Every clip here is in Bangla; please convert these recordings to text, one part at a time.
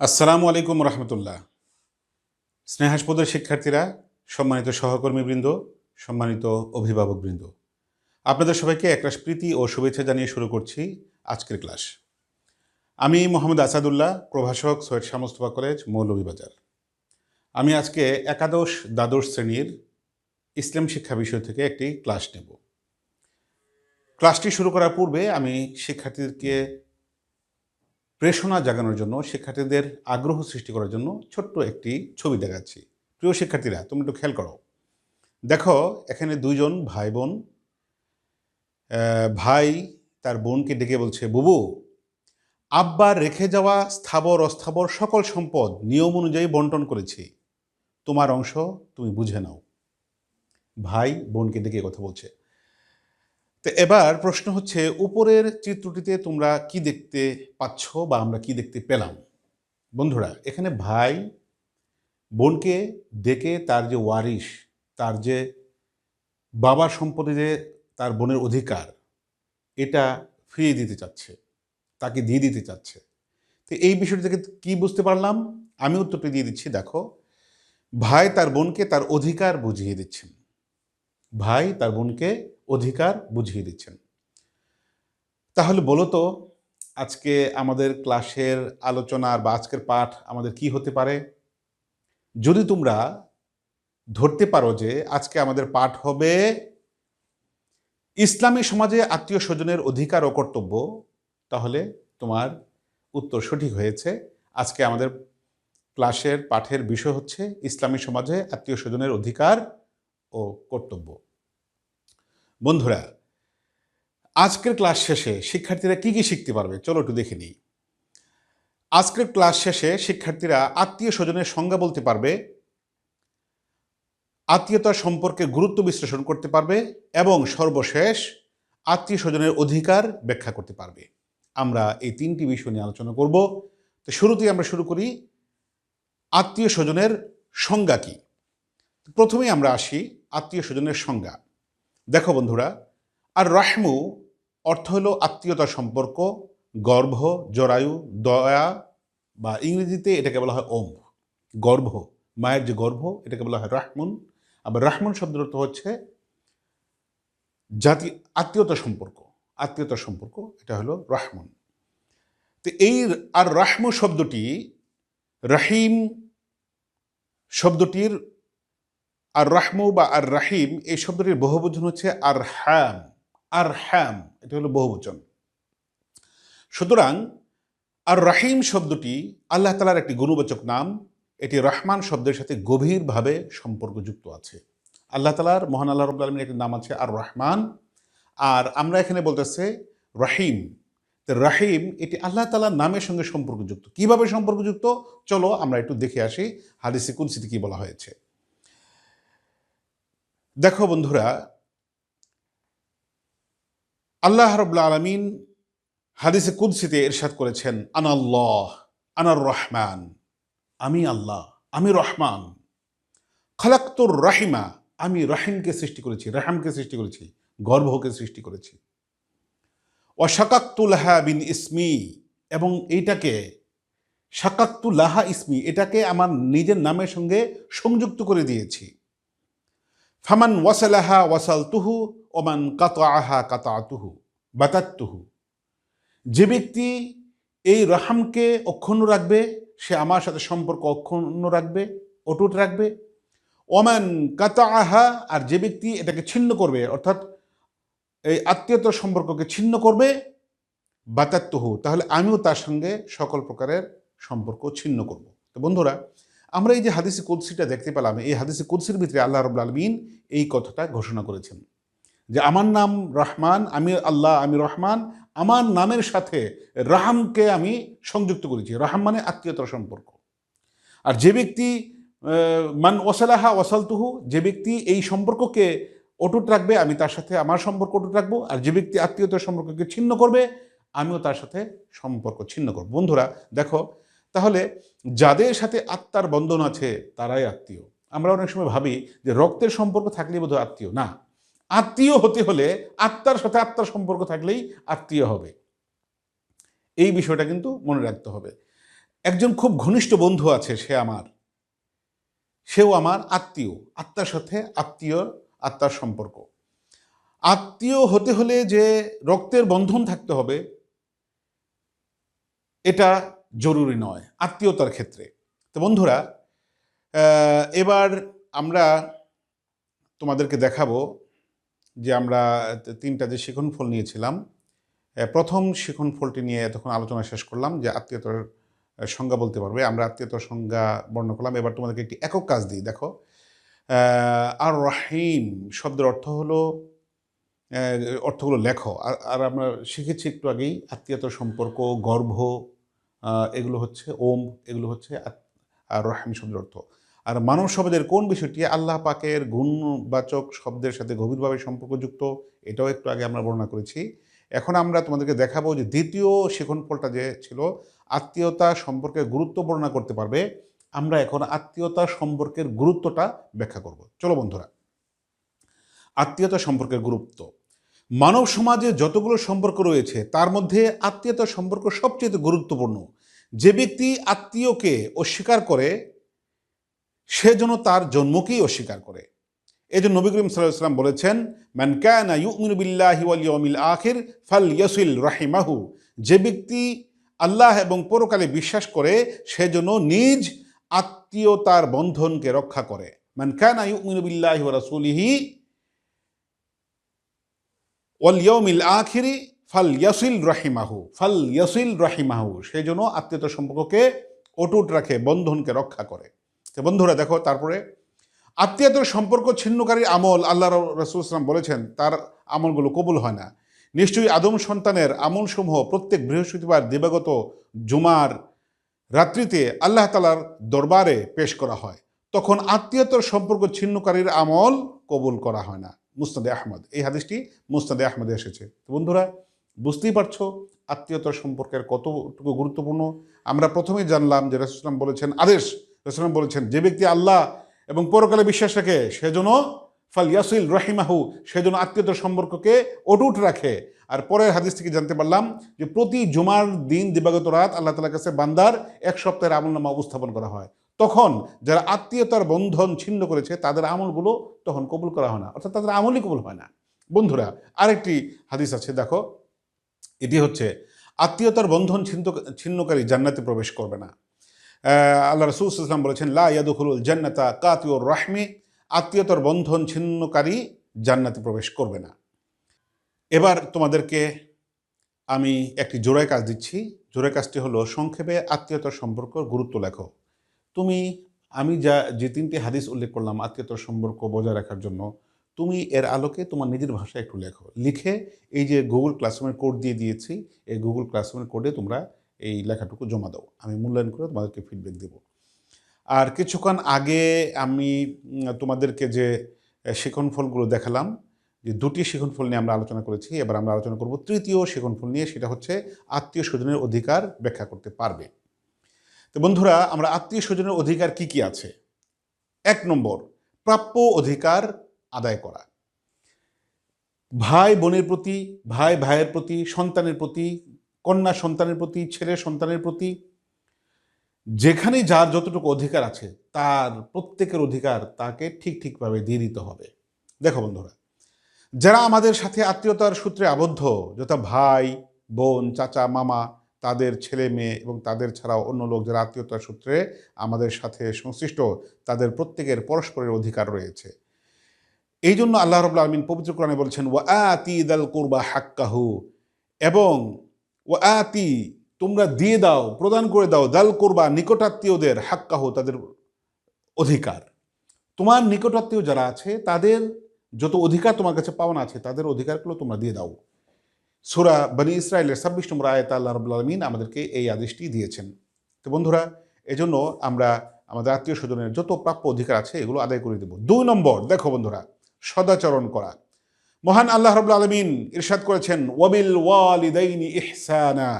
আসসালামু আলাইকুম রহমতুল্লাহ। স্নেহাসপদের শিক্ষার্থীরা, সম্মানিত সহকর্মীবৃন্দ, সম্মানিত অভিভাবকবৃন্দ, আপনাদের সবাইকে একরাশ প্রীতি ও শুভেচ্ছা জানিয়ে শুরু করছি আজকের ক্লাস। আমি মোহাম্মদ আসাদুল্লাহ, প্রভাষক সৈয়দ শামস্তফা কলেজ, মৌলভীবাজার। আমি আজকে একাদশ দ্বাদশ শ্রেণির ইসলাম শিক্ষা বিষয় থেকে একটি ক্লাস নেব। ক্লাসটি শুরু করার পূর্বে আমি শিক্ষার্থীদেরকে প্রেষণা জাগানোর জন্য শিক্ষার্থীদের আগ্রহ সৃষ্টি করার জন্য ছোট্ট একটি ছবি দেখাচ্ছি। প্রিয় শিক্ষার্থীরা তুমি একটু খেয়াল করো। দেখো, এখানে দুইজন ভাই বোন ভাই তার বোনকে ডেকে বলছে, বুবু, আব্বা রেখে যাওয়া স্থাবর অস্থাবর সকল সম্পদ নিয়ম অনুযায়ী বন্টন করেছি। তোমার অংশ তুমি বুঝে নাও। ভাই বোনকে ডেকে কথা বলছে। তো এবার প্রশ্ন হচ্ছে, উপরের চিত্রটিতে তোমরা কি দেখতে পাচ্ছ বা আমরা কি দেখতে পেলাম? বন্ধুরা, এখানে ভাই বোনকে ডেকে তার যে ওয়ারিশ, তার যে বাবার সম্পত্তিতে তার বোনের অধিকার, এটা ফিরিয়ে দিতে চাচ্ছে, তাকে দিয়ে দিতে চাচ্ছে। তো এই বিষয়টি থেকে কি বুঝতে পারলাম? আমি উত্তরটি দিয়ে দিচ্ছি, দেখো, ভাই তার বোনকে তার অধিকার বুঝিয়ে দিচ্ছেন। ভাই তার বোনকে অধিকার বুঝিয়ে দিচ্ছেন। তাহলে বলো তো, আজকে আমাদের ক্লাসের আলোচনার বা আজকের পাঠ আমাদের কি হতে পারে? যদি তোমরা ধরতে পারো যে আজকে আমাদের পাঠ হবে ইসলামী সমাজে আত্মীয় স্বজনের অধিকার ও কর্তব্য, তাহলে তোমার উত্তর সঠিক হয়েছে। আজকে আমাদের ক্লাসের পাঠের বিষয় হচ্ছে ইসলামী সমাজে আত্মীয় স্বজনের অধিকার ও কর্তব্য। বন্ধুরা, আজকের ক্লাস শেষে শিক্ষার্থীরা কি কি শিখতে পারবে? চলো একটু দেখে নিই। আজকের ক্লাস শেষে শিক্ষার্থীরা আত্মীয় স্বজনের সংজ্ঞা বলতে পারবে, আত্মীয়তা সম্পর্কে গুরুত্ব বিশ্লেষণ করতে পারবে এবং সর্বশেষ আত্মীয় স্বজনের অধিকার ব্যাখ্যা করতে পারবে। আমরা এই তিনটি বিষয় নিয়ে আলোচনা করব। তো শুরুতেই আমরা শুরু করি, আত্মীয় স্বজনের সংজ্ঞা কি? প্রথমেই আমরা আসি আত্মীয় স্বজনের সংজ্ঞা। দেখো বন্ধুরা, আর রাহমু অর্থ হলো আত্মীয়তার সম্পর্ক, গর্ভ, জরায়ু, দয়া, বা ইংরেজিতে এটাকে বলা হয় ওম গর্ভ, মায়ের যে গর্ভ, এটাকে বলা হয় রাহমুন। আবার রাহমুন শব্দের অর্থ হচ্ছে জাতি, আত্মীয়তা সম্পর্ক, আত্মীয়তার সম্পর্ক, এটা হলো রাহমুন। তো এই আর রাহমু শব্দটি, রাহিম শব্দটির আর রাহমু বা আর রাহিম এই শব্দটির বহুবচন হচ্ছে আর হ্যাম আর হ্যাম এটা হলো বহুবচন। সুতরাং আর রাহিম শব্দটি আল্লাহ তালার একটি গুণবাচক নাম। এটি রহমান শব্দের সাথে গভীরভাবে সম্পর্কযুক্ত আছে। আল্লাহ তালার মহান আল্লাহ রব আলমীর একটি নাম আছে আর রহমান আর আমরা এখানে বলতেছে রাহিম। তো রাহিম, এটি আল্লাহ তালার নামের সঙ্গে সম্পর্কযুক্ত। কীভাবে সম্পর্কযুক্ত? চলো আমরা একটু দেখে আসি। হাদিসে কুলসিতে কি বলা হয়েছে? দেখো বন্ধুরা, আল্লাহ রবুল্লা আলমিন হাদিসে কুদ্সিতে এরশাদ করেছেন আনাল্লাহ আনার রহমান, আমি আল্লাহ, আমি রহমান। খালাক্তুর রাহিমা, আমি রাহিমকে সৃষ্টি করেছি, রাহামকে সৃষ্টি করেছি, গর্ভকে সৃষ্টি করেছি। অশাকাক্তুল্লাহা বিন ইসমি, এবং এইটাকে শাকাক্তুল্লাহা ইসমি, এটাকে আমার নিজের নামের সঙ্গে সংযুক্ত করে দিয়েছি। ফামান ওয়াসালাহা ওয়াসাল তুহু ওমান কাতা কাতা তুহু বাতাত্তুহু। যে ব্যক্তি এই রহামকে অক্ষুণ্ণ রাখবে, সে আমার সাথে সম্পর্ক অক্ষুণ্ণ রাখবে, অটুট রাখবে। ওমান কাতা আহা আর যে ব্যক্তি এটাকে ছিন্ন করবে, অর্থাৎ এই আত্মীয়তার সম্পর্ককে ছিন্ন করবে, বাতাত্তুহু। তাহলে আমিও তার সঙ্গে সকল প্রকারের সম্পর্ক ছিন্ন করব। তো বন্ধুরা আমরা এই যে হাদিসি কুদ্সিটা দেখতে পেলাম, এই হাদিসি কুদ্সির ভিতরে আল্লাহ রব আলমিন এই কথাটা ঘোষণা করেছেন যে, আমার নাম রহমান, আমি আল্লাহ, আমি রহমান, আমার নামের সাথে রাহামকে আমি সংযুক্ত করেছি। রাহাম মানে আত্মীয়তার সম্পর্ক। আর যে ব্যক্তি মান ওসালাহা ওয়াসালতুহু, যে ব্যক্তি এই সম্পর্ককে অটুট রাখবে, আমি তার সাথে আমার সম্পর্ক অটুট রাখব। আর যে ব্যক্তি আত্মীয়তার সম্পর্ককে ছিন্ন করবে, আমিও তার সাথে সম্পর্ক ছিন্ন করব। বন্ধুরা, দেখো তাহলে যাদের সাথে আত্মার বন্ধন আছে, তারাই আত্মীয়। আমরা অনেক সময় ভাবি যে রক্তের সম্পর্ক থাকলেই বোধহয় আত্মীয়। না, আত্মীয় হতে হলে আত্মার সাথে আত্মার সম্পর্ক থাকলেই আত্মীয় হবে। এই বিষয়টা কিন্তু মনে রাখতে হবে। একজন খুব ঘনিষ্ঠ বন্ধু আছে, সে আমার। সেও আমার আত্মীয়। আত্মার সাথে আত্মীয়, আত্মার সম্পর্ক। আত্মীয় হতে হলে যে রক্তের বন্ধন থাকতে হবে, এটা জরুরি নয়, আত্মীয়তার ক্ষেত্রে। তো বন্ধুরা এবার আমরা তোমাদেরকে দেখাবো যে আমরা তিনটা যে শিখন ফল নিয়েছিলাম প্রথম শিখন ফলটি নিয়ে তখন আলোচনা শেষ করলাম যে আত্মীয়তার সংজ্ঞা বলতে পারবে। আমরা আত্মীয়তার সংজ্ঞা বর্ণনা করলাম। এবার তোমাদেরকে একটি একক কাজ দিই, দেখো। আর রাহিম শব্দের অর্থ হলো অর্থগুলো লেখো। আর আমরা শিখেছি একটু আগেই, আত্মীয়তার সম্পর্ক, গর্ভ এগুলো হচ্ছে ওম, এগুলো হচ্ছে আর রহিম শব্দের অর্থ। আর মানব শব্দের কোন বিষয়টি? আল্লাহ পাকের গুণবাচক শব্দের সাথে গভীরভাবে সম্পর্কযুক্ত, এটাও একটু আগে আমরা বর্ণনা করেছি। এখন আমরা তোমাদেরকে দেখাবো যে দ্বিতীয় শিখন ফলটা যে ছিল, আত্মীয়তা সম্পর্কে গুরুত্ব বর্ণনা করতে পারবে। আমরা এখন আত্মীয়তা সম্পর্কের গুরুত্বটা ব্যাখ্যা করব। চলো বন্ধুরা। আত্মীয়তা সম্পর্কের গুরুত্ব। মানব সমাজে যতগুলো সম্পর্ক রয়েছে, তার মধ্যে আত্মীয়তা সম্পর্ক সবচেয়ে গুরুত্বপূর্ণ। যে ব্যক্তি আত্মীয়কে অস্বীকার করে, সে যেন তার জন্মকেই অস্বীকার করে। এই জন্য নবী করিম সাল্লাম বলেছেন ম্যান ক্যানা ইউমিনু বিল্লাহি ওয়াল ইয়াউমিল আখির ফাল ইয়াসিল রাহিমাহু। যে ব্যক্তি আল্লাহ এবং পরকালে বিশ্বাস করে, সে যেন নিজ আত্মীয়তার বন্ধনকে রক্ষা করে। ম্যান ক্যানা ইউমিনু বিল্লাহি ওয়া রাসূলিহি ওয়াল ইয়াউমিল আখিরি ফাল ইয়াসিল রাহিমাহু ফাল ইয়াসিল রাহিমাহু। সেই জন্য আত্মীয়তা সম্পর্ককে অটুট রাখে, বন্ধনকে রক্ষা করে। তো বন্ধুরা, দেখো, তারপরে আত্মীয়তার সম্পর্ক ছিন্নকারী আমল, আল্লাহ রসুল ইসলাম বলেছেন, তার আমলগুলো কবুল হয় না। নিশ্চয়ই আদম সন্তানের আমলসমূহ প্রত্যেক বৃহস্পতিবার, দিবাগত জুমার রাত্রিতে আল্লাহ তালার দরবারে পেশ করা হয়। তখন আত্মীয়তার সম্পর্ক ছিন্নকারীর আমল কবুল করা হয় না। মুস্তাদে আহমদ, এই হাদিসটি মুস্তাদে আহমদে এসেছে। তো বন্ধুরা বুঝতেই পারছ, আত্মীয়তার সম্পর্কের কতটুকু গুরুত্বপূর্ণ। আমরা প্রথমেই জানলাম যে রসুলাম বলেছেন আদেশ রসুলাম বলেছেন, যে ব্যক্তি আল্লাহ এবং পরকালে বিশ্বাস রাখে সেজন্য ফাল ইয়াসিল রহিমাহু সেজন্য আত্মীয়তার সম্পর্ককে অটুট রাখে। আর পরের হাদিস থেকে জানতে পারলাম যে প্রতি জুমার দিন দিবাগত রাত আল্লাহ তালার কাছে বান্দার এক সপ্তাহের আমলনামা উপস্থাপন করা হয়। তখন যারা আত্মীয়তার বন্ধন ছিন্ন করেছে, তাদের আমলগুলো তখন কবুল করা হয় না, অর্থাৎ তাদের আমলই কবুল হয় না। বন্ধুরা, আরেকটি হাদিস আছে, দেখো এটি হচ্ছে, আত্মীয়তার বন্ধন ছিন্ন, ছিন্নকারী জান্নাতে প্রবেশ করবে না। আল্লাহ রসুল ইসলাম বলেছেন, লা ইয়াদুখুল জান্নাতা কাতিউর রাহমি আত্মীয়তার বন্ধন ছিন্নকারী জান্নাতে প্রবেশ করবে না। এবার তোমাদেরকে আমি একটি জোড়ায় কাজ দিচ্ছি। জোড়ায় কাজটি হলো, সংক্ষেপে আত্মীয়তার সম্পর্ক গুরুত্ব লেখো। তুমি, আমি যা, যে তিনটি হাদিস উল্লেখ করলাম আত্মীয়তার সম্পর্ক বজায় রাখার জন্য তুমি এর আলোকে তোমার নিজের ভাষায় একটু লেখো। লিখে এই যে গুগল ক্লাসরুমের কোড দিয়ে দিয়েছি, এই গুগল ক্লাসরুমের কোডে তোমরা এই লেখাটুকু জমা দাও। আমি মূল্যায়ন করে তোমাদেরকে ফিডব্যাক দেব। আর কিছুক্ষণ আগে আমি তোমাদেরকে যে শিখন ফলগুলো দেখালাম, যে দুটি শিখন ফল নিয়ে আমরা আলোচনা করেছি, এবার আমরা আলোচনা করব তৃতীয় শিখন ফল নিয়ে, সেটা হচ্ছে আত্মীয় স্বজনের অধিকার ব্যাখ্যা করতে পারবে। তো বন্ধুরা, আমরা আত্মীয় স্বজনের অধিকার কি কি আছে? এক নম্বর, প্রাপ্য অধিকার আদায় করা। ভাই বোনের প্রতি, ভাই ভাইয়ের প্রতি, সন্তানের প্রতি, কন্যা সন্তানের প্রতি, ছেলে সন্তানের প্রতি, যেখানে যার যতটুকু অধিকার আছে, তার প্রত্যেকের অধিকার তাকে ঠিক ঠিকভাবে দিয়ে দিতে হবে। দেখো বন্ধুরা, যারা আমাদের সাথে আত্মীয়তার সূত্রে আবদ্ধ, যথা ভাই, বোন, চাচা, মামা, তাদের ছেলে মেয়ে এবং তাদের ছাড়াও অন্য লোক যারা আত্মীয়তার সূত্রে আমাদের সাথে সংশ্লিষ্ট, তাদের প্রত্যেকের পরস্পরের অধিকার রয়েছে। এই জন্য আল্লাহ রবুল্লা আলমিন পবিত্র কোরআনে বলছেন, ওয়া আতি দাল কুরবা হাক্কাহু এবং ওয়া আতি, তোমরা দিয়ে দাও, প্রদান করে দাও দাল কোরবা নিকটাত্মীয়দের হাক্কাহু, তাদের অধিকার। তোমার নিকটাত্মীয় যারা আছে, তাদের যত অধিকার তোমার কাছে পাওনা আছে, তাদের অধিকারগুলো তোমরা দিয়ে দাও। সুরা বনি ইসরায়েলের ছাব্বিশ নম্বর আয়তা আল্লাহ রবুল আলমিন আমাদেরকে এই আদেশটি দিয়েছেন। তো বন্ধুরা, এজন্য আমরা আমাদের আত্মীয় স্বজনের যত প্রাপ্য অধিকার আছে, এগুলো আদায় করে দেব। দুই নম্বর, দেখো বন্ধুরা সদাচরণ করা। মহান আল্লাহ রবুল আলমিন ইরশাদ করেছেন, ওয়াবিল ওয়ালিদাইনি ইহসানা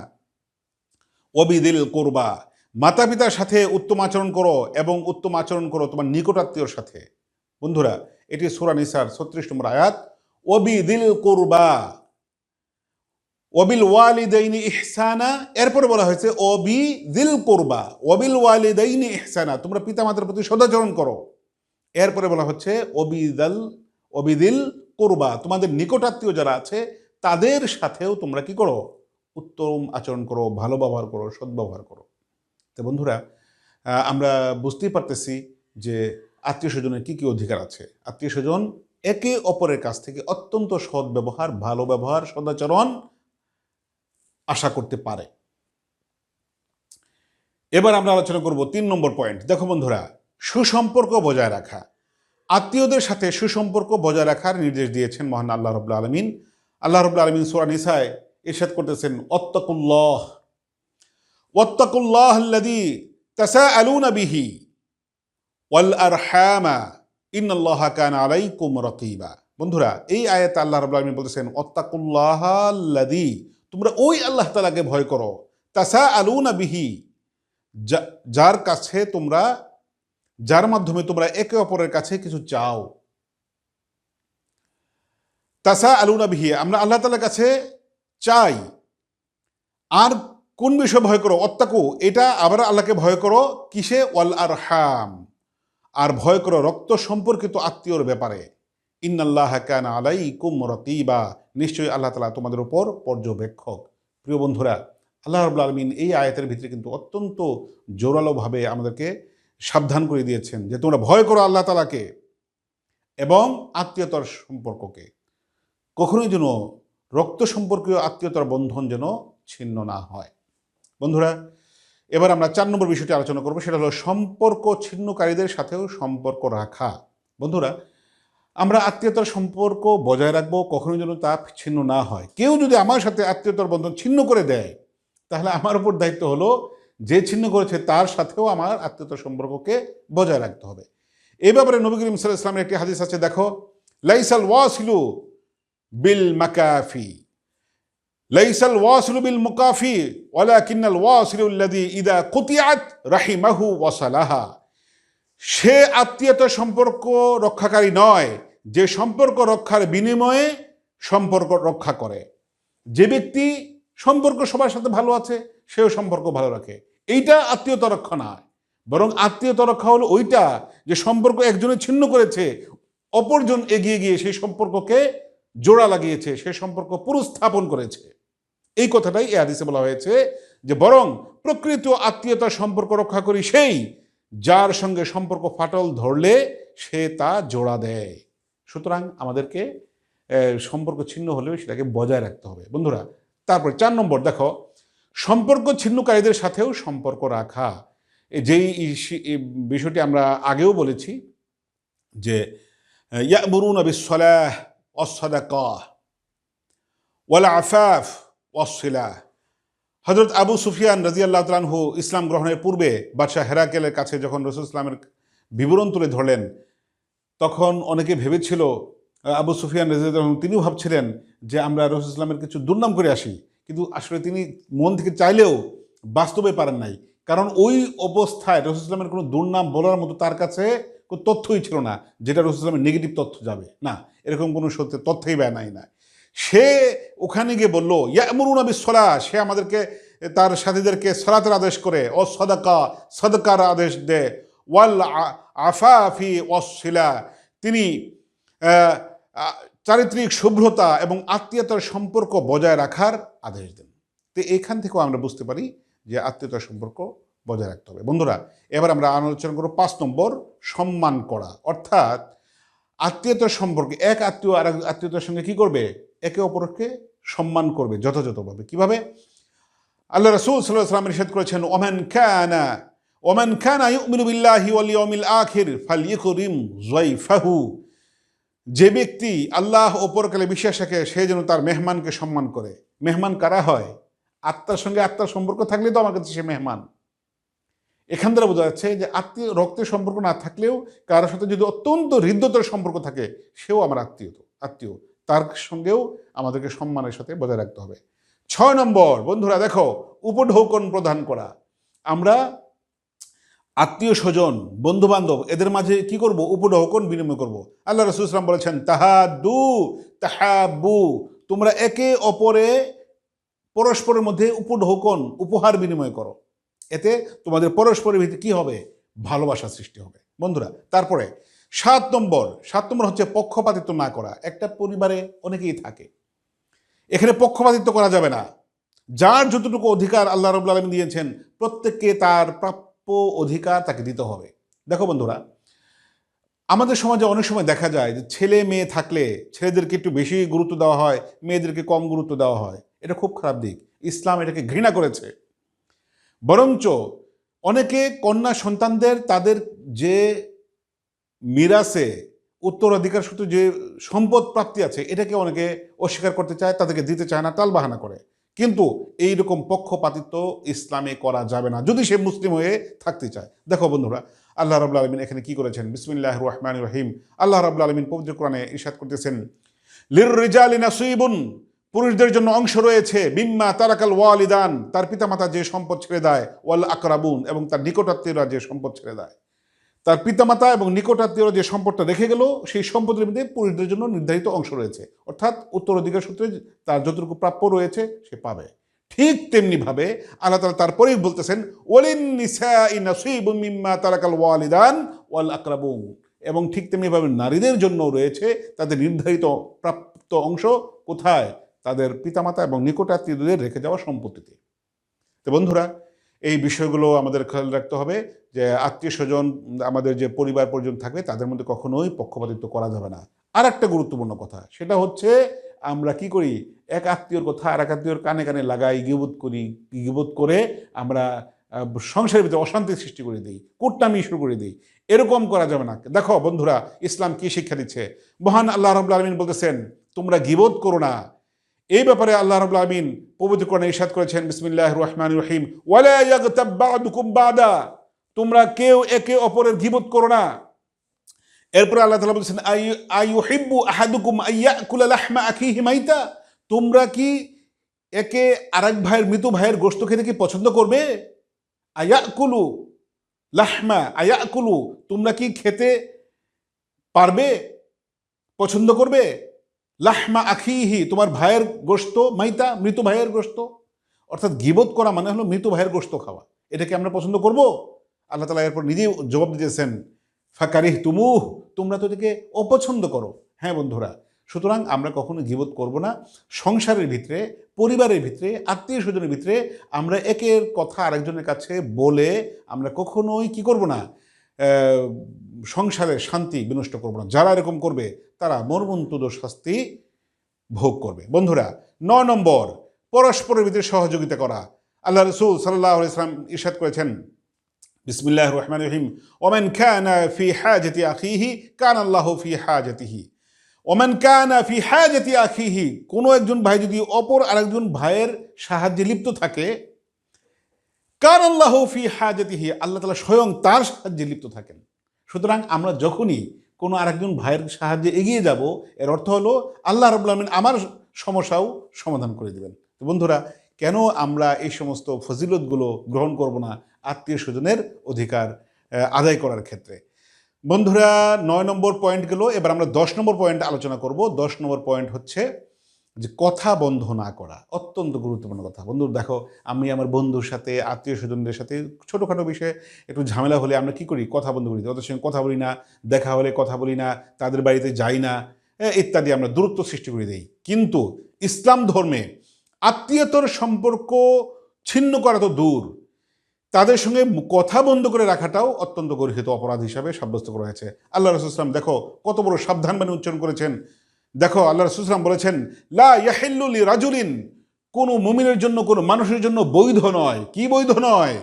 ওবিদিল কোরবা। মাতা পিতার সাথে উত্তম আচরণ করো এবং উত্তম আচরণ করো তোমার নিকটাত্মীয়র সাথে। বন্ধুরা, এটি সুরা নিসার ছত্রিশ নম্বর আয়াত ওবিদিল কোরবা। ওবিল ওয়ালিদাইনি ইহসানা, এরপরে বলা হয়েছে অবি দিল করবা। ওবিল ওয়ালিদাইনি ইহসানা, তোমরা পিতামাতার প্রতি সদাচরণ করো। এরপরে বলা হচ্ছে অবিদাল অবিদিল করবা, তোমাদের নিকটাত্মীয় যারা আছে, তাদের সাথেও তোমরা কি করো? উত্তম আচরণ করো, ভালো ব্যবহার করো সদ্ব্যবহার করো। তো বন্ধুরা আমরা বুঝতেই পারতেছি যে আত্মীয় স্বজনের কী কী অধিকার আছে। আত্মীয় স্বজন একে অপরের কাছ থেকে অত্যন্ত সৎ ব্যবহার, ভালো ব্যবহার সদাচরণ আশা করতে পারে। এবার আমরা আলোচনা করব তিন নম্বর পয়েন্ট দেখো বন্ধুরা, সুসম্পর্ক বজায় রাখা। আত্মীয়দের সাথে সুসম্পর্ক বজায় রাখার নির্দেশ দিয়েছেন মহান আল্লাহ রবুল্লা আলমিন। আল্লাহ রবুল্লা আলমিন সোরা নিসায় ইরশাদ করতেছেন অত্তাকুল্লাহ ওয়াত্তাকুল্লাহ আল্লাযী তাসাআলুনা বিহি ওয়াল আরহামা, ইন্নাল্লাহা কানা আলাইকুম রাকিবা। বন্ধুরা, এই আয়াতে আল্লাহ রাব্বুল আলামিন বলতেছেন অত্তাকুল্লাহ আল্লাযী, তোমরা ওই আল্লাহ তাআলাকে ভয় করো। তাসাআলুনা বিহি, যা- যার কাছে তোমরা যার মাধ্যমে তোমরা একে অপরের কাছে কিছু চাও। তাসা আলুনা বিহি, আমরা আল্লাহ তালার কাছে চাই। আর কোন বিষয় ভয় করো? অত্যাকু এটা আবার আল্লাহকে ভয় করো কিসে? ওয়াল আর হাম আর ভয় করো রক্ত সম্পর্কিত আত্মীয়র ব্যাপারে। ইন্নাল্লাহ কান আলাই কুম রকিবা নিশ্চয়ই আল্লাহ তালা তোমাদের উপর পর্যবেক্ষক। প্রিয় বন্ধুরা, আল্লাহ রবুল্লা আলমিন এই আয়াতের ভিতরে কিন্তু অত্যন্ত জোরালোভাবে আমাদেরকে সাবধান করে দিয়েছেন যে তোমরা ভয় করো আল্লাহ তালাকে এবং আত্মীয়তার সম্পর্ককে। কখনোই যেন রক্ত সম্পর্কীয় আত্মীয়তার বন্ধন যেন ছিন্ন না হয়। বন্ধুরা, এবার আমরা চার নম্বর বিষয়টি আলোচনা করব, সেটা হলো সম্পর্ক ছিন্নকারীদের সাথেও সম্পর্ক রাখা। বন্ধুরা, আমরা আত্মীয়তার সম্পর্ক বজায় রাখব, কখনোই যেন তা ছিন্ন না হয়। কেউ যদি আমার সাথে আত্মীয়তার বন্ধন ছিন্ন করে দেয়, তাহলে আমার উপর দায়িত্ব হলো যে ছিন্ন করেছে তার সাথেও আমার আত্মীয়তার সম্পর্ককে বজায় রাখতে হবে। এই ব্যাপারে নবী করিম সাল্লাহ ইসলামের একটি হাদিস আছে, দেখো, লাইসাল ওয়াসিলু বিল মাকাফি। লাইসাল ওয়াসিলু বিল মুকাফি, ওয়ালাকিন্নাল ওয়াসিলু আল্লাযী ইদা কুতিয়াত রাহিমাহু ওয়াসালাহা সে আত্মীয়তা সম্পর্ক রক্ষাকারী নয়, যে সম্পর্ক রক্ষার বিনিময়ে সম্পর্ক রক্ষা করে। যে ব্যক্তি সম্পর্ক সবার সাথে ভালো আছে সেও সম্পর্ক ভালো রাখে। এইটা আত্মীয়তা রক্ষা নয়। বরং আত্মীয়তা রক্ষা হলো ওইটা যে সম্পর্ক একজনে ছিন্ন করেছে, অপরজন এগিয়ে গিয়ে সেই সম্পর্ককে জোড়া লাগিয়েছে, সে সম্পর্ক পুরস্থাপন করেছে। এই কথাটাই এ হাদিসে বলা হয়েছে যে বরং প্রকৃত আত্মীয়তার সম্পর্ক রক্ষা করি সেই যার সঙ্গে সম্পর্ক ফাটল ধরলে সে তা জোড়া দেয়। সুতরাং আমাদেরকে সম্পর্ক ছিন্ন হলেও সেটাকে বজায় রাখতে হবে। বন্ধুরা, তারপর চার নম্বর, দেখো সম্পর্ক ছিন্নকারীদের সাথেও সম্পর্ক রাখা। যেই বিষয়টি আমরা আগেও বলেছি যে, ইয়ামুরুন বিসলাহ অসাদাকাহ ওয়াল আফাফ ওয়াসিলা হজরত আবু সুফিয়ান রাজি আল্লাহ ইসলাম গ্রহণের পূর্বে বাদশাহ হেরাকেলের কাছে যখন রসুল ইসলামের বিবরণ তুলে ধরলেন, তখন অনেকে ভেবেছিল, আবু সুফিয়ান রাজি তিনিও ভাবছিলেন যে আমরা রসুল ইসলামের কিছু দুর্নাম করে আসি। কিন্তু আসলে তিনি মন থেকে চাইলেও বাস্তবে পারেন নাই। কারণ ওই অবস্থায় রসুল ইসলামের কোনো দুর্নাম বলার মতো তার কাছে কোনো তথ্যই ছিল না, যেটা রসুল ইসলামের নেগেটিভ তথ্য যাবে। না, এরকম কোনো সত্য তথ্যই ব্যয় নাই না। সে ওখানে গিয়ে বলল, ইয়ামুরুন বিসলা সে আমাদেরকে, তার সাথীদেরকে সলাতের আদেশ করে ও সদাকা সদকার আদেশ দেয় ওয়াল আ- আফাফি ওয়াসিলা তিনি চারিত্রিক শুভ্রতা এবং আত্মীয়তার সম্পর্ক বজায় রাখার আদেশ দেন। তো এখান থেকেও আমরা বুঝতে পারি যে আত্মীয়তার সম্পর্ক বজায় রাখতে হবে। বন্ধুরা, এবার আমরা আলোচনা করব পাঁচ নম্বর, সম্মান করা। অর্থাৎ আত্মীয়তার সম্পর্কে, এক আত্মীয় আর আত্মীয়তার সঙ্গে কি করবে? একে অপরকে সম্মান করবে যথাযথভাবে। কীভাবে? আল্লাহ রসুল সাল্লাহ সাল্লাম ইরশাদ করেছেন, ওমান কানা ওমান কানা ইউমিনু বিল্লাহি ওয়াল ইয়াউমিল আখির, ফালইকরিম যায়ফাহু যে ব্যক্তি আল্লাহ ও পরকালে বিশ্বাস রাখে, সে যেন তার মেহমানকে সম্মান করে। মেহমান কারা হয়? আত্মার সঙ্গে আত্মার সম্পর্ক থাকলে তো আমার কাছে সে মেহমান। এখান দ্বারা বোঝা যাচ্ছে যে আত্মীয়, রক্তের সম্পর্ক না থাকলেও কারোর সাথে যদি অত্যন্ত হৃদ্যতার সম্পর্ক থাকে, সেও আমার আত্মীয় আত্মীয়। তার সঙ্গেও আমাদেরকে সম্মানের সাথে বজায় রাখতে হবে। ছয় নম্বর, বন্ধুরা দেখো, উপঢৌকন প্রদান করা। আমরা আত্মীয় স্বজন বন্ধু বান্ধব এদের মাঝে কি করব? উপঢৌকন বিনিময় করব। আল্লাহ রসুল ইসলাম বলেছেন, তাহাদু তাহাবু তোমরা একে অপরে পরস্পরের মধ্যে উপঢৌকন, উপহার বিনিময় করো। এতে তোমাদের পরস্পরের ভিত্তি কি হবে? ভালোবাসা সৃষ্টি হবে। বন্ধুরা, তারপরে সাত নম্বর সাত নম্বর হচ্ছে পক্ষপাতিত্ব না করা। একটা পরিবারে অনেকেই থাকে। এখানে পক্ষপাতিত্ব করা যাবে না। যার যতটুকু অধিকার আল্লাহ রবুল্লা আলম দিয়েছেন, প্রত্যেককে তার প্রাপ্য অধিকার তাকে দিতে হবে। দেখো বন্ধুরা, আমাদের সমাজে অনেক সময় দেখা যায় যে ছেলে মেয়ে থাকলে ছেলেদেরকে একটু বেশি গুরুত্ব দেওয়া হয়, মেয়েদেরকে কম গুরুত্ব দেওয়া হয়। এটা খুব খারাপ দিক। ইসলাম এটাকে ঘৃণা করেছে। বরঞ্চ অনেকে কন্যা সন্তানদের তাদের যে মিরাসে উত্তরাধিকার সূত্রে যে সম্পদ প্রাপ্তি আছে, এটাকে অনেকে অস্বীকার করতে চায়, তাদেরকে দিতে চায় না টালবাহানা করে। কিন্তু এই রকম পক্ষপাতিত্ব ইসলামে করা যাবে না, যদি সে মুসলিম হয়ে থাকতে চায়। দেখো বন্ধুরা, আল্লাহ রাবুল আলমিন এখানে কি করেছেন? বিসমিল্লাহ রহমান রহিম। আল্লাহ রাবুল আলমিন পবিত্র কোরআনে ইরশাদ করতেছেন লির রিজালি নাসিবুন, পুরুষদের জন্য অংশ রয়েছে বিম্মা তারাকাল ওয়ালিদান, তার পিতামাতা যে সম্পদ ছেড়ে দেয় ওয়াল আকরাবুন এবং তার নিকটাত্মীয়রা যে সম্পদ ছেড়ে দেয়। তার পিতামাতা এবং নিকটাত্মীয়রা যে সম্পদটা রেখে গেল, সেই সম্পদের মধ্যে পুরুষদের জন্য নির্ধারিত অংশ রয়েছে। অর্থাৎ উত্তরাধিকার সূত্রে তার যতটুকু প্রাপ্য রয়েছে, সে পাবে। ঠিক তেমনিভাবে আল্লাহ তালা তারপরেই বলতেছেন, ওয়ালিন নিসা মিম্মা তারাকাল ওয়ালিদান ওয়াল আকরাবুন। এবং ঠিক তেমনিভাবে নারীদের জন্য রয়েছে তাদের নির্ধারিত প্রাপ্ত অংশ কোথায়? তাদের পিতামাতা এবং নিকটাত্মীয়দের রেখে যাওয়া সম্পত্তিতে। তো বন্ধুরা এই বিষয়গুলো আমাদের খেয়াল রাখতে হবে যে আত্মীয় স্বজন আমাদের যে পরিবার পর্যন্ত থাকবে, তাদের মধ্যে কখনোই পক্ষপাতিত্ব করা যাবে না। আর একটা গুরুত্বপূর্ণ কথা, সেটা হচ্ছে আমরা কি করি? এক আত্মীয়র কথা আর এক আত্মীয়র কানে কানে লাগাই গিবোধ করি গিবোধ করে আমরা সংসারের ভিতরে অশান্তি সৃষ্টি করে দিই কুটনামি শুরু করে দিই। এরকম করা যাবে না। দেখো বন্ধুরা, ইসলাম কি শিক্ষা দিচ্ছে? মহান আল্লাহ রবুল্লা আলমিন বলতেছেন, তোমরা গিবোধ করো না এই ব্যাপারে আল্লাহ রাবুল আমিন পবিত্র কোরআনে ইরশাদ করেছেন বিসমিল্লাহ রহমান রহিম। ওয়ালা তোমরা কেউ একে অপরের গীবত করো না। এরপরে আল্লাহ তাআলা বলছেন আহাদুকুম আইয়াকুলা লাহমা আখিহি মাইতা। তোমরা কি একে আরেক ভাইয়ের মৃত ভাইয়ের গোশত খেতে কি পছন্দ করবে? আয়াকুলু লাহমা, আয়াকুলু। তোমরা কি খেতে পারবে? পছন্দ করবে? লাহমা আখিহি, তোমার ভাইয়ের গোস্ত মাইতা, মৃত ভাইয়ের গোস্ত অর্থাৎ গিবত করা মানে হলো মৃত ভাইয়ের গোস্ত খাওয়া। এটাকে আমরা পছন্দ করব? আল্লাহ তালা এরপর নিজেই জবাব দিতেছেন ফাকারিহ তুমুহ তোমরা তো এটাকে অপছন্দ করো। হ্যাঁ বন্ধুরা, সুতরাং আমরা কখনো গিবত করব না। সংসারের ভিতরে, পরিবারের ভিতরে আত্মীয় স্বজনের ভিতরে আমরা একের কথা আরেকজনের কাছে বলে আমরা কখনোই কি করব না? সংসারের শান্তি বিনষ্ট করব না। যারা এরকম করবে, তারা মর্মন্তুদ শাস্তি ভোগ করবে। বন্ধুরা নয় নম্বর, পরস্পরের ভিতরে সহযোগিতা করা। আল্লাহ রসুল সাল্লাহ ইসলাম ইরশাদ করেছেন বিসমিল্লাহ রহমান রহিম, ওমেন খান ফি হাজতি আখিহি কান আল্লাহ ফি হাজতিহি। ওমেন কান ফি হাজতি আখিহি, কোনো একজন ভাই যদি অপর আরেকজন ভাইয়ের সাহায্যে লিপ্ত থাকে কার আল্লাহ ফি হাজতিহি, আল্লাহ তালা স্বয়ং তার সাহায্যে লিপ্ত থাকেন। সুতরাং আমরা যখনই কোনো আরেকজন ভাইয়ের সাহায্যে এগিয়ে যাব, এর অর্থ হলো আল্লাহ রবুল্লা আলমিন আমার সমস্যাও সমাধান করে দেবেন। তো বন্ধুরা, কেন আমরা এই সমস্ত ফজিলতগুলো গ্রহণ করব না আত্মীয় স্বজনের অধিকার আদায় করার ক্ষেত্রে? বন্ধুরা, নয় নম্বর পয়েন্ট গেল, এবার আমরা দশ নম্বর পয়েন্ট আলোচনা করব। দশ নম্বর পয়েন্ট হচ্ছে যে কথা বন্ধ না করা, অত্যন্ত গুরুত্বপূর্ণ কথা। বন্ধু, দেখো, আমি আমার বন্ধুর সাথে আত্মীয় স্বজনদের সাথে ছোটোখাটো বিষয়ে একটু ঝামেলা হলে আমরা কি করি? কথা বন্ধ করি। ওদের সঙ্গে কথা বলি না, দেখা হলে কথা বলি না, তাদের বাড়িতে যাই না ইত্যাদি আমরা দূরত্ব সৃষ্টি করে দিই। কিন্তু ইসলাম ধর্মে আত্মীয়তর সম্পর্ক ছিন্ন করা তো দূর। তাদের সঙ্গে কথা বন্ধ করে রাখাটাও অত্যন্ত গর্হিত অপরাধ হিসাবে সাব্যস্ত করা হয়েছে। আল্লাহ রসুলাম দেখো, কত বড় সাবধান বাণী উচ্চারণ করেছেন। দেখো, আল্লাহ রসুলাম বলেছেন, লা রাজুলিন কোনো মুমিনের জন্য, কোনো মানুষের জন্য বৈধ নয়। কি বৈধ নয়?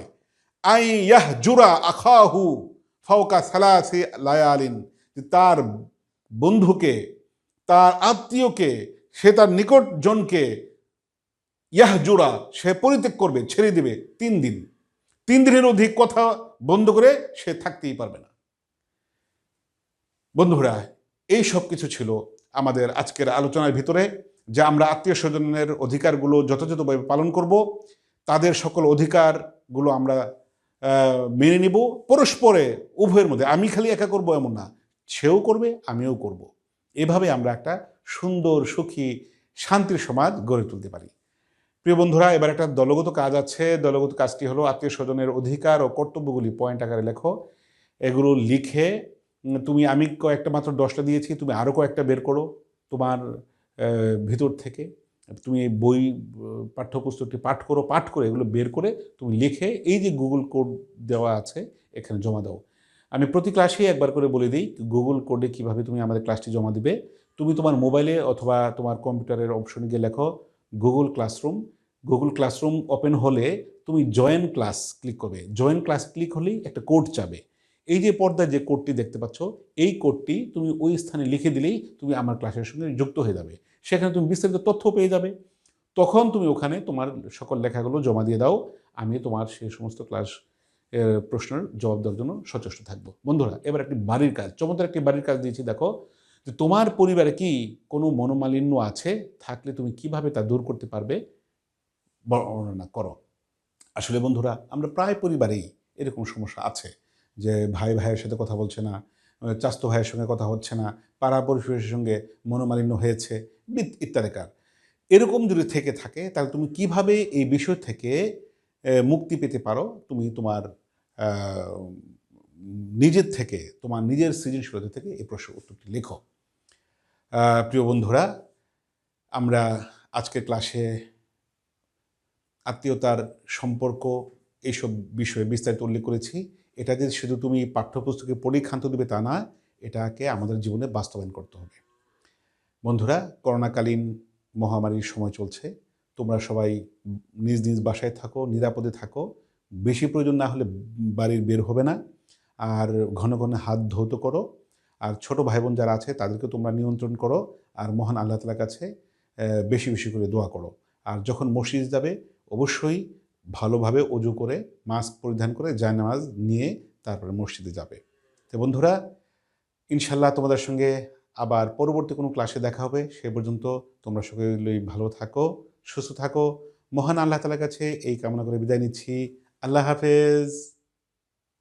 আই ইয়াহ জুরা আখাহু ফাওকা সালাসি লায়ালিন। তার বন্ধুকে, তার আত্মীয়কে, সে তার নিকটজনকে ইয়াহজুরা, সে পরিত্যাগ করবে, ছেড়ে দিবে তিন দিন। তিন দিনের অধিক কথা বন্ধ করে সে থাকতেই পারবে না। বন্ধুরা, এই সব কিছু ছিল আমাদের আজকের আলোচনার ভিতরে যে আমরা আত্মীয় স্বজনের অধিকারগুলো যথাযথভাবে পালন করব, তাদের সকল অধিকারগুলো আমরা মেনে নিব। পরস্পরে, উভয়ের মধ্যে, আমি খালি একা করব এমন না, সেও করবে, আমিও করব। এভাবে আমরা একটা সুন্দর, সুখী, শান্তির সমাজ গড়ে তুলতে পারি। প্রিয় বন্ধুরা, এবার একটা দলগত কাজ আছে। দলগত কাজটি হলো আত্মীয় স্বজনের অধিকার ও কর্তব্যগুলি পয়েন্ট আকারে লেখো। এগুলো লিখে তুমি আমি কয়েকটা মাত্র দশটা দিয়েছি, তুমি আরও কয়েকটা বের করো তোমার ভিতর থেকে। তুমি এই বই পাঠ্যপুস্তকটি পাঠ করো, পাঠ করে এগুলো বের করে তুমি লিখে এই যে গুগল কোড দেওয়া আছে, এখানে জমা দাও। আমি প্রতি ক্লাসেই একবার করে বলে দিই গুগল কোডে কীভাবে তুমি আমাদের ক্লাসটি জমা দিবে। তুমি তোমার মোবাইলে অথবা তোমার কম্পিউটারের অপশনে গিয়ে লেখো Google classroom Google classroom open হলে তুমি জয়েন ক্লাস ক্লিক করবে। জয়েন ক্লাস ক্লিক হলেই একটা কোড চাবে। এই যে পর্দায় যে কোডটি দেখতে পাচ্ছ, এই কোডটি তুমি ওই স্থানে লিখে দিলেই তুমি আমার ক্লাসের সঙ্গে যুক্ত হয়ে যাবে। সেখানে তুমি বিস্তারিত তথ্য পেয়ে যাবে। তখন তুমি ওখানে তোমার সকল লেখাগুলো জমা দিয়ে দাও। আমি তোমার সেই সমস্ত ক্লাস প্রশ্নের জবাব দেওয়ার জন্য সচেষ্ট থাকব। বন্ধুরা, এবার একটি বাড়ির কাজ, চমৎকার একটি বাড়ির কাজ দিয়েছি। দেখো, যে তোমার পরিবারে কি কোনো মনোমালিন্য আছে? থাকলে তুমি কীভাবে তা দূর করতে পারবে? বর্ণনা করো। আসলে বন্ধুরা, আমরা প্রায় পরিবারেই এরকম সমস্যা আছে। যে ভাই ভাইয়ের সাথে কথা বলছে না চাস্তো ভাইয়ের সঙ্গে কথা হচ্ছে না, পাড়া পরিবেশের সঙ্গে মনোমালিন্য হয়েছে ইত্যাদিকার এরকম যদি থেকে থাকে, তাহলে তুমি কীভাবে এই বিষয় থেকে মুক্তি পেতে পারো? তুমি তোমার নিজের থেকে, তোমার নিজের সৃজনশীলতা থেকে এই প্রশ্নের উত্তরটি লেখো। প্রিয় বন্ধুরা, আমরা আজকের ক্লাসে আত্মীয়তার সম্পর্ক এইসব বিষয়ে বিস্তারিত উল্লেখ করেছি। এটা যে শুধু তুমি পাঠ্যপুস্তকে পড়েই ক্ষান্ত দেবে তা না এটাকে আমাদের জীবনে বাস্তবায়ন করতে হবে। বন্ধুরা, করোনাকালীন মহামারীর সময় চলছে। তোমরা সবাই নিজ নিজ বাসায় থাকো, নিরাপদে থাকো। বেশি প্রয়োজন না হলে বাড়ির বের হবে না। আর ঘন ঘন হাত ধৌত করো। আর ছোট ভাই বোন যারা আছে, তাদেরকে তোমরা নিয়ন্ত্রণ করো। আর মহান আল্লাহ তালার কাছে বেশি বেশি করে দোয়া করো। আর যখন মসজিদ যাবে, অবশ্যই ভালোভাবে অজু করে, মাস্ক পরিধান করে জায়নামাজ নিয়ে তারপরে মসজিদে যাবে। তো বন্ধুরা ইনশাল্লাহ তোমাদের সঙ্গে আবার পরবর্তী কোনো ক্লাসে দেখা হবে। সে পর্যন্ত তোমরা সকলেই ভালো থাকো, সুস্থ থাকো। মহান আল্লাহ তালার কাছে এই কামনা করে বিদায় নিচ্ছি। আল্লাহ হাফেজ।